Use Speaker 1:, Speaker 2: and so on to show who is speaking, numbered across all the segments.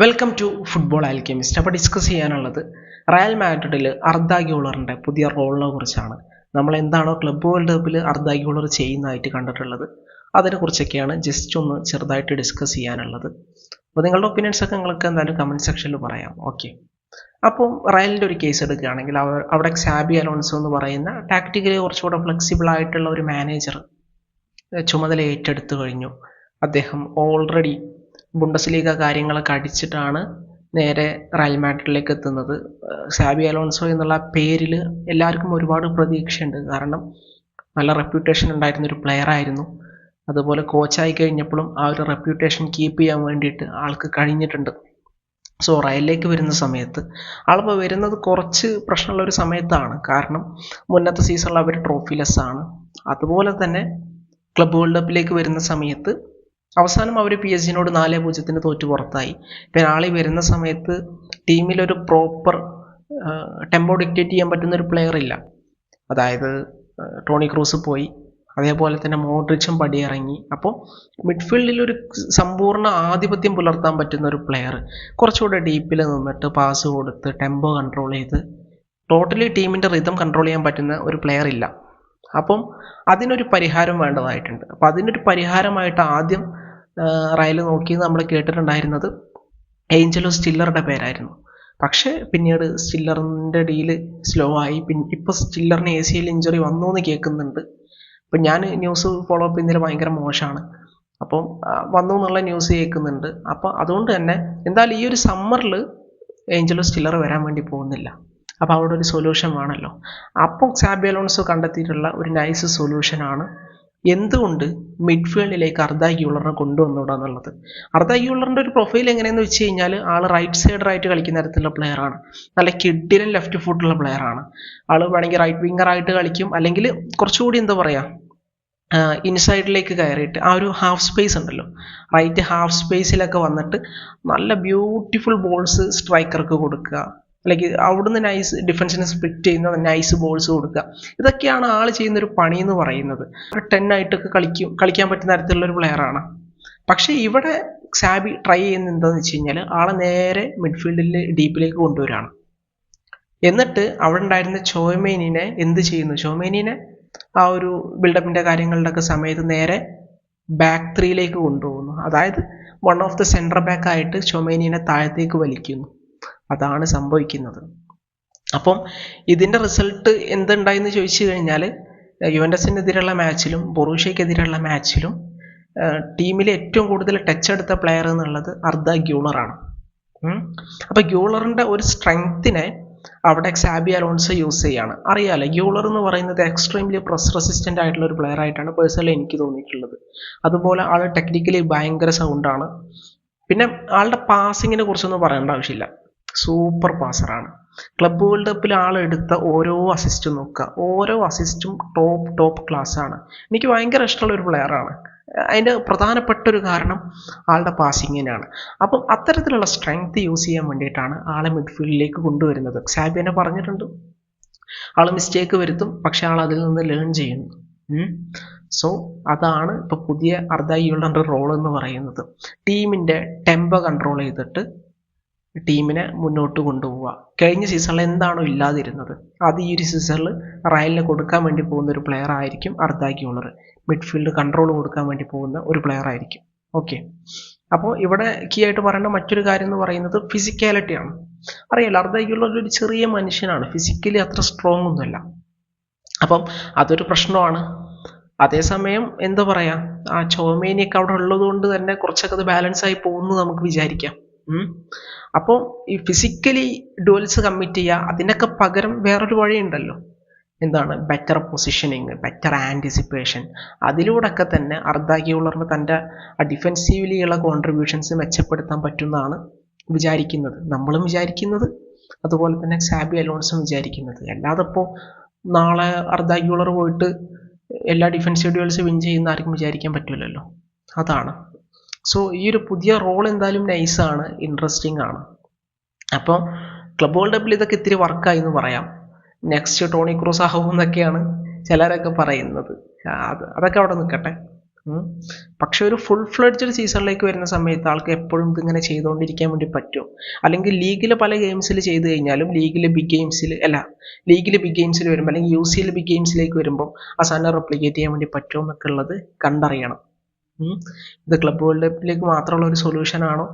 Speaker 1: Welcome to football alchemist അപ്പോൾ discuss ചെയ്യാനുള്ളത് Real മാഡ്രിഡിൽ അർദ്ധ ഗ്യൂളറിന്റെ പുതിയ റോളിനെ കുറിച്ചാണ്. നമ്മൾ എന്താണോ ക്ലബ്ബ് വേൾഡ് കപ്പിൽ അർദ്ധ ഗ്യൂളർ ചെയ്യുന്നതായിട്ട് കണ്ടിട്ടുള്ളത് അതിനെക്കുറിച്ചൊക്കെയാണ് ജസ്റ്റ് ഒന്ന് ചെറുതായിട്ട് ഡിസ്കസ് ചെയ്യാനുള്ളത്. അപ്പോൾ നിങ്ങളുടെ ഒപ്പീനിയൻസ് ഒക്കെ നിങ്ങൾക്ക് എന്തായാലും കമന്റ് സെക്ഷനിൽ പറയാം. ഓക്കെ അപ്പോൾ റയലിന്റെ ഒരു കേസ് എടുക്കുകയാണെങ്കിൽ അവർ അവിടെ സാബി അലോൺസോ എന്ന് പറയുന്ന ടാക്ടിക്കലി കുറച്ചുകൂടെ ഫ്ലെക്സിബിൾ ആയിട്ടുള്ള ഒരു മാനേജർ ചുമതല ഏറ്റെടുത്തു കഴിഞ്ഞു. അദ്ദേഹം ഓൾറെഡി ബുണ്ടസ്ലീഗ കാര്യങ്ങളൊക്കെ അടിച്ചിട്ടാണ് നേരെ റയൽ മാഡ്രിഡിലേക്ക് എത്തുന്നത്. സാബി അലോൺസോ എന്നുള്ള പേരിൽ എല്ലാവർക്കും ഒരുപാട് പ്രതീക്ഷയുണ്ട്. കാരണം നല്ല റെപ്യൂട്ടേഷൻ ഉണ്ടായിരുന്ന ഒരു പ്ലെയർ ആയിരുന്നു. അതുപോലെ കോച്ചായി കഴിഞ്ഞപ്പോഴും ആ ഒരു റെപ്യൂട്ടേഷൻ കീപ്പ് ചെയ്യാൻ വേണ്ടിയിട്ട് ആൾക്ക് കഴിഞ്ഞിട്ടുണ്ട്. സോ റയലിലേക്ക് വരുന്ന സമയത്ത് ആളിപ്പോൾ വരുന്നത് കുറച്ച് പ്രശ്നമുള്ള ഒരു സമയത്താണ്. കാരണം മുന്നത്തെ സീസണിൽ അവർ ട്രോഫിലെസ് ആണ്. അതുപോലെ തന്നെ ക്ലബ് വേൾഡ് കപ്പിലേക്ക് വരുന്ന സമയത്ത് അവസാനം അവർ പി എസ് ജിനോട് നാല് പൂജ്യത്തിന് തോറ്റു പുറത്തായി. പെനാളി വരുന്ന സമയത്ത് ടീമിലൊരു പ്രോപ്പർ ടെമ്പോ ഡിക്റ്റേറ്റ് ചെയ്യാൻ പറ്റുന്ന ഒരു പ്ലെയർ ഇല്ല. അതായത് ടോണി ക്രൂസ് പോയി. അതേപോലെ തന്നെ മോഡ്രിച്ചും പടിയിറങ്ങി. അപ്പോൾ മിഡ്ഫീൽഡിൽ ഒരു സമ്പൂർണ ആധിപത്യം പുലർത്താൻ പറ്റുന്ന ഒരു പ്ലെയർ കുറച്ചുകൂടെ ഡീപ്പിൽ നിന്നിട്ട് പാസ് കൊടുത്ത് ടെമ്പോ കൺട്രോൾ ചെയ്ത് ടോട്ടലി ടീമിന്റെ റിതം കൺട്രോൾ ചെയ്യാൻ പറ്റുന്ന ഒരു പ്ലെയർ ഇല്ല. അപ്പം അതിനൊരു പരിഹാരം വേണ്ടതായിട്ടുണ്ട്. അപ്പം അതിനൊരു പരിഹാരമായിട്ട് ആദ്യം റയൽ നോക്കി നമ്മൾ കേട്ടിട്ടുണ്ടായിരുന്നത് ഏഞ്ചലോ സ്റ്റില്ലറുടെ പേരായിരുന്നു. പക്ഷേ പിന്നീട് സ്റ്റില്ലറിന്റെ ഡീൽ സ്ലോ ആയി. പിന്നെ ഇപ്പോൾ സ്റ്റില്ലറിന് എ സി എൽ ഇഞ്ചുറി വന്നു എന്ന് കേൾക്കുന്നുണ്ട്. അപ്പം ഞാൻ ന്യൂസ് ഫോളോ അപ്പ് ചെയ്യുന്നതിൽ ഭയങ്കര മോശമാണ് അപ്പം വന്നു എന്നുള്ള ന്യൂസ് കേൾക്കുന്നുണ്ട്. അപ്പോൾ അതുകൊണ്ട് തന്നെ എന്തായാലും ഈ ഒരു സമ്മറിൽ ഏഞ്ചലോ സ്റ്റില്ലർ വരാൻ വേണ്ടി പോകുന്നില്ല. അപ്പോൾ അവിടെ ഒരു സൊല്യൂഷൻ വേണമല്ലോ അപ്പം സാബിയലോൺസ് കണ്ടെത്തിയിട്ടുള്ള ഒരു നൈസ് സൊല്യൂഷനാണ് എന്തുകൊണ്ട് മിഡ്ഫീൽഡിലേക്ക് അർദ്ധ കൊണ്ടുവന്നുകൂടാ എന്നുള്ളത്? അർദ്ധ ഗ്യൂളറിന്റെ ഒരു പ്രൊഫൈൽ എങ്ങനെയെന്ന് വെച്ച് കഴിഞ്ഞാൽ ആൾ റൈറ്റ് സൈഡറായിട്ട് കളിക്കുന്ന തരത്തിലുള്ള പ്ലെയറാണ് നല്ല കിഡിലും ലെഫ്റ്റ് ഫുട്ടുള്ള പ്ലെയറാണ് ആൾ വേണമെങ്കിൽ റൈറ്റ് വിങ്ങറായിട്ട് കളിക്കും. അല്ലെങ്കിൽ കുറച്ചുകൂടി എന്താ പറയുക ഇൻസൈഡിലേക്ക് കയറിയിട്ട് ആ ഒരു ഹാഫ് സ്പേസ് ഉണ്ടല്ലോ. റൈറ്റ് ഹാഫ് സ്പേസിലൊക്കെ വന്നിട്ട് നല്ല ബ്യൂട്ടിഫുൾ ബോൾസ് സ്ട്രൈക്കർക്ക് കൊടുക്കുക. അല്ലെങ്കിൽ അവിടുന്ന് നൈസ് ഡിഫൻസിനെ സ്പ്ലിറ്റ് ചെയ്യുന്ന നൈസ് ബോൾസ് കൊടുക്കുക. ഇതൊക്കെയാണ് ആൾ ചെയ്യുന്ന ഒരു പണി എന്ന് പറയുന്നത്. ഒരു ടെൻ ആയിട്ടൊക്കെ കളിക്കും കളിക്കാൻ പറ്റുന്ന തരത്തിലുള്ള ഒരു പ്ലെയറാണ് പക്ഷേ ഇവിടെ സാബി ട്രൈ ചെയ്യുന്ന എന്താണെന്ന് വെച്ച് കഴിഞ്ഞാൽ ആളെ നേരെ മിഡ്ഫീൽഡിൽ ഡീപ്പിലേക്ക് കൊണ്ടുവരികയാണ് എന്നിട്ട് അവിടെ ഉണ്ടായിരുന്ന ചോമേനിനെ എന്ത് ചെയ്യുന്നു? ചോമേനിനെ ആ ഒരു ബിൽഡപ്പിന്റെ കാര്യങ്ങളുടെയൊക്കെ സമയത്ത് നേരെ ബാക്ക് ത്രീയിലേക്ക് കൊണ്ടുപോകുന്നു. അതായത് one of the centre back ആയിട്ട് ചൊമേനിനെ താഴത്തേക്ക് വലിക്കുന്നു. അതാണ് സംഭവിക്കുന്നത്. അപ്പം ഇതിന്റെ റിസൾട്ട് എന്തുണ്ടായെന്ന് ചോദിച്ചു കഴിഞ്ഞാൽ യുവൻഡസിനെതിരെയുള്ള മാച്ചിലും ബൊറൂഷ്യക്കെതിരെയുള്ള മാച്ചിലും ടീമിൽ ഏറ്റവും കൂടുതൽ ടച്ച് എടുത്ത പ്ലെയർ എന്നുള്ളത് അർദ്ധ ഗ്യൂളറാണ് അപ്പോൾ ഗ്യൂളറിന്റെ ഒരു സ്ട്രെങ്ത്തിനെ അവിടെ സാബി അലോൺസ് യൂസ് ചെയ്യാണ്. അറിയാലോ ഗ്യൂളർ എന്ന് പറയുന്നത് എക്സ്ട്രീംലി പ്രസ് റെസിസ്റ്റന്റ് ആയിട്ടുള്ള ഒരു പ്ലെയർ ആയിട്ടാണ് പേഴ്സണലി എനിക്ക് തോന്നിയിട്ടുള്ളത്. അതുപോലെ ആൾ ടെക്നിക്കലി ഭയങ്കര സൗണ്ടാണ് പിന്നെ ആളുടെ പാസിങ്ങിനെ കുറിച്ചൊന്നും പറയേണ്ട ആവശ്യമില്ല. സൂപ്പർ പാസറാണ്. ക്ലബ് വേൾഡ് കപ്പിൽ ആളെടുത്ത ഓരോ അസിസ്റ്റും നോക്കുക. ഓരോ അസിസ്റ്റും ടോപ്പ് ടോപ്പ് ക്ലാസ് ആണ്. എനിക്ക് ഭയങ്കര ഇഷ്ടമുള്ള ഒരു പ്ലെയറാണ് അതിന്റെ പ്രധാനപ്പെട്ട ഒരു കാരണം ആളുടെ പാസിങ്ങിനാണ് അപ്പം അത്തരത്തിലുള്ള സ്ട്രെങ്ത് യൂസ് ചെയ്യാൻ വേണ്ടിയിട്ടാണ് ആളെ മിഡ്ഫീൽഡിലേക്ക് കൊണ്ടുവരുന്നത്. സാബിയനെ പറഞ്ഞിട്ടുണ്ട്. ആൾ മിസ്റ്റേക്ക് വരുത്തും പക്ഷെ ആൾ അതിൽ നിന്ന് ലേൺ ചെയ്യുന്നു. സോ അതാണ് ഇപ്പോൾ പുതിയ അർദ്ധ യൂളുടെ റോൾ എന്ന് പറയുന്നത്. ടീമിന്റെ ടെമ്പ കൺട്രോൾ ചെയ്തിട്ട് ടീമിനെ മുന്നോട്ട് കൊണ്ടുപോവുക. കഴിഞ്ഞ സീസണിൽ എന്താണോ ഇല്ലാതിരുന്നത്. അത് ഈ ഒരു സീസണിൽ റയലിന് കൊടുക്കാൻ വേണ്ടി പോകുന്ന ഒരു പ്ലെയർ ആയിരിക്കും അർദ്ധാക്കി ഉള്ളത് മിഡ്ഫീൽഡ് കൺട്രോൾ കൊടുക്കാൻ വേണ്ടി പോകുന്ന ഒരു പ്ലെയർ ആയിരിക്കും. ഓക്കെ അപ്പോൾ ഇവിടെ കീ ആയിട്ട് പറയേണ്ട മറ്റൊരു കാര്യം എന്ന് പറയുന്നത് ഫിസിക്കാലിറ്റിയാണ് അറിയാലോ അർദ്ധാക്കിയുള്ള ഒരു ചെറിയ മനുഷ്യനാണ്. ഫിസിക്കലി അത്ര സ്ട്രോങ് ഒന്നുമല്ല. അപ്പം അതൊരു പ്രശ്നമാണ്. അതേസമയം എന്താ പറയുക ആ ചോമേനിയൊക്കെ അവിടെ ഉള്ളത് കൊണ്ട് തന്നെ കുറച്ചൊക്കെ അത് ബാലൻസ് ആയി പോകുന്നു നമുക്ക് വിചാരിക്കാം. അപ്പോൾ ഈ ഫിസിക്കലി ഡുവൽസ് കമ്മിറ്റ് ചെയ്യുക അതിനൊക്കെ പകരം വേറൊരു വഴിയുണ്ടല്ലോ. എന്താണ്? ബെറ്റർ പൊസിഷനിങ് ബെറ്റർ ആന്റിസിപ്പേഷൻ അതിലൂടെയൊക്കെ തന്നെ അർദ്ധാഗി ഗ്യൂളറിന് തന്റെ ഡിഫെൻസീവ്ലിയുള്ള കോൺട്രിബ്യൂഷൻസ് മെച്ചപ്പെടുത്താൻ പറ്റുമെന്നാണ് വിചാരിക്കുന്നത്. നമ്മളും വിചാരിക്കുന്നത് അതുപോലെ തന്നെ സാബി അലോൺസും വിചാരിക്കുന്നത്. അല്ലാതെ ഇപ്പോൾ നാളെ അർദ്ധാഗി ഗ്യൂളർ പോയിട്ട് എല്ലാ ഡിഫൻസീവ് ഡ്യൂവൽസ് വിൻ ചെയ്യുന്ന ആർക്കും വിചാരിക്കാൻ പറ്റില്ലല്ലോ അതാണ്. സോ ഈ ഒരു പുതിയ റോൾ എന്തായാലും നൈസാണ് ഇൻട്രസ്റ്റിംഗ് ആണ്. അപ്പോൾ ക്ലബ് വേൾഡ് കപ്പിൽ ഇതൊക്കെ ഇത്തിരി വർക്കായി എന്ന് പറയാം. നെക്സ്റ്റ് ടോണി ക്രൂസ് ആവും എന്നൊക്കെയാണ് ചിലരൊക്കെ പറയുന്നത്. അത് അതൊക്കെ അവിടെ നിൽക്കട്ടെ. പക്ഷെ ഒരു ഫുൾ ഫ്ലഡ്ജ് ഒരു സീസണിലേക്ക് വരുന്ന സമയത്ത് ആൾക്ക് എപ്പോഴും ഇതിങ്ങനെ ചെയ്തുകൊണ്ടിരിക്കാൻ വേണ്ടി പറ്റും. അല്ലെങ്കിൽ ലീഗിലെ പല ഗെയിംസിൽ ചെയ്തു കഴിഞ്ഞാലും ലീഗിലെ ബിഗ് ഗെയിംസിൽ അല്ല ലീഗിലെ ബിഗ് ഗെയിംസിൽ വരുമ്പോൾ അല്ലെങ്കിൽ യു സിയിൽ ബിഗ് ഗെയിംസിലേക്ക് വരുമ്പോൾ ആ സാധനം റെപ്ലിക്കേറ്റ് ചെയ്യാൻ വേണ്ടി പറ്റുമോ എന്നൊക്കെ ഉള്ളത് കണ്ടറിയണം. ഇത് ക്ലബ് വേൾഡ് കപ്പിലേക്ക് മാത്രമുള്ള ഒരു സൊല്യൂഷൻ ആണോ?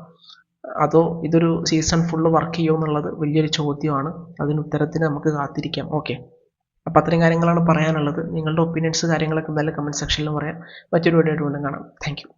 Speaker 1: അതോ ഇതൊരു സീസൺ ഫുള്ള് വർക്ക് ചെയ്യുമോ എന്നുള്ളത് വലിയൊരു ചോദ്യമാണ്. അതിന് ഉത്തരത്തിന് നമുക്ക് കാത്തിരിക്കാം. ഓക്കെ അപ്പോൾ അത്രയും കാര്യങ്ങളാണ് പറയാനുള്ളത്. നിങ്ങളുടെ ഒപ്പീനിയൻസ് കാര്യങ്ങളൊക്കെ എന്തായാലും കമന്റ് സെക്ഷനിൽ പറയാം. മറ്റൊരു വീഡിയോ ആയിട്ട് വീണ്ടും കാണാം. താങ്ക്